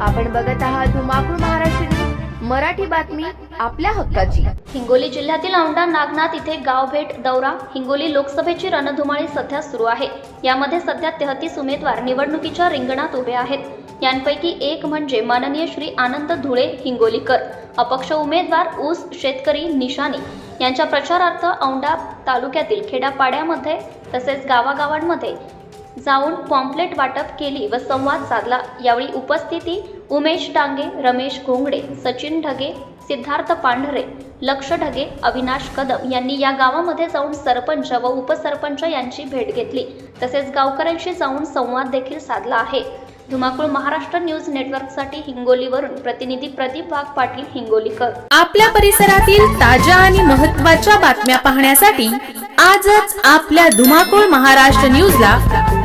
आपण बघत आहात धुमाकूळ महाराष्ट्र मराठी बातमी आपल्या हक्काची. हिंगोली जिल्ह्यातील औंढा नागनाथ इथे गाव भेट दौरा. हिंगोली लोकसभेची रणधुमाळी सध्या सुरू आहे. यामध्ये सध्या तेहतीस उमेदवार निवडणुकीच्या रिंगणात उभे आहेत. यांपैकी एक म्हणजे माननीय श्री आनंद धुळे हिंगोलीकर. अपक्ष उमेदवार ऊस शेतकरी निशाणी यांच्या प्रचारार्थ औंढा तालुक्यातील खेड्यापाड्यामध्ये तसेच गावागावांमध्ये जाऊन पॉम्पलेट वाटप केली व संवाद साधला. यावेळी उपस्थिती उमेश डांगे रमेश घोंगडे सचिन ढगे सिद्धार्थ पांढरे लक्ष ढगे अविनाश कदम यांनी या गावामध्ये जाऊन सरपंच व उपसरपंच यांची भेट घेतली. तसेच गावकऱ्यांशी जाऊन संवाद देखील साधला आहे. धुमाकूळ महाराष्ट्र न्यूज नेटवर्कसाठी हिंगोलीवरून प्रतिनिधी प्रदीप वाघ पाटील हिंगोलीकर. आपल्या परिसरातील ताज्या आणि महत्त्वाच्या बातम्या पाहण्यासाठी आजच आपल्या धुमाकूळ महाराष्ट्र न्यूजला